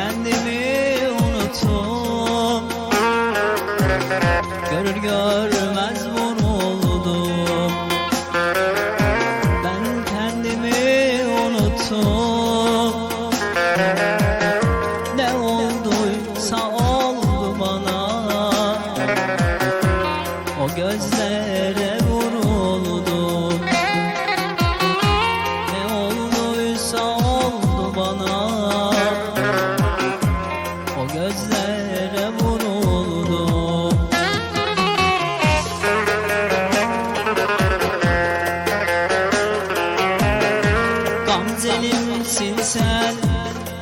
kendimi unuttum Görür görmez vuruldum. Ben kendimi unuttum Ne olduysa oldu bana. O gözlere vuruldum. Gamzelimsin sen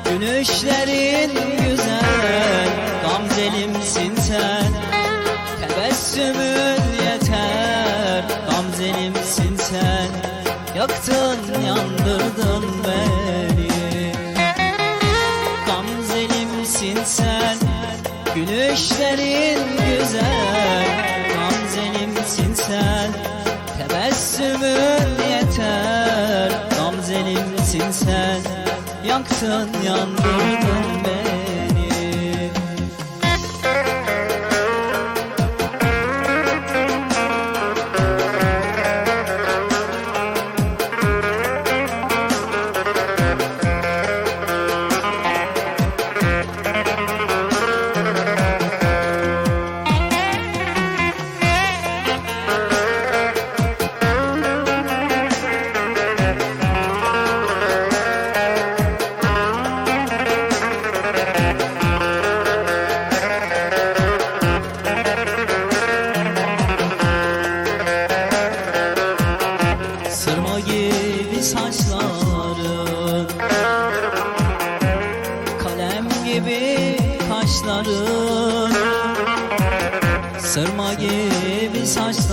Gülüşlerin güzel. Gamzelimsin sen Tebessümün yeter. Gamzelimsin sen Yaktın yandırdın beni. Gamzelimsin sen Gülüşlerin güzel Gamzelimsin sen. Tebessümün yeter Gamzelimsin sen. Yaktın yandırdın kaşların Sırma gibi saçların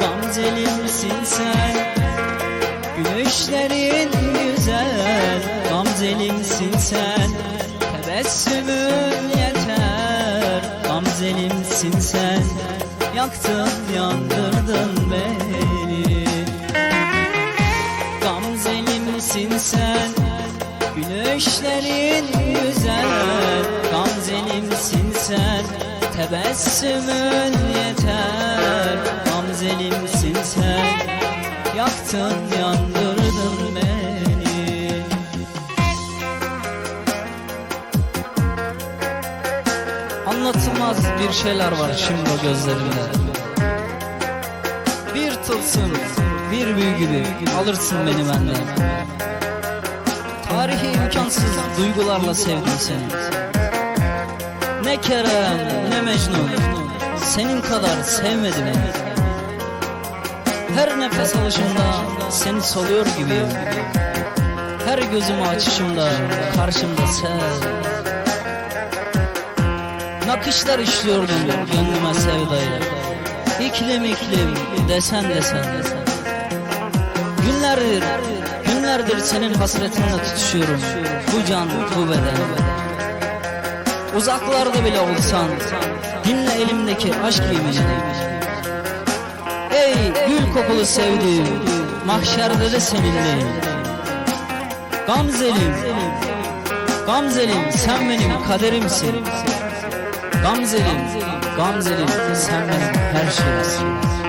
Gamzelimsin sen. Gülüşlerin güzel. Gamzelimsin sen. Tebessümün yeter. Gamzelimsin sen. Yaktın yandırdın beni. Gamzelimsin sen Gülüşlerin güzel Gamzelimsin sen. Tebessümün yeter Gamzelimsin sen. Yaktın yandırdın beni. Anlatılmaz bir şeyler var şimdi o gözlerinde Bir tılsım, bir büyü alırsın beni benden Tarihi imkansız. Duygularla sevdim seni. Ne Kerem ne Mecnun. Senin kadar sevmedim. Beni Her nefes alışımda seni soluyor gibiyim Her gözümü açışımda karşımda sen. Nakışlar işliyordum gönlüme sevdayı İklim iklim desen desen. Günlerdir, günlerdir senin hasretinle tutuşuyorum. Bu can, bu beden. Uzaklarda bile olsan Dinle elimdeki aşk yemini Ey gül kokulu sevdiğim Mahşerde de seninleyim. Gamzelim Gamzelim sen benim kaderimsin. Gamzelim, Gamzelim sen benim her şeyimsin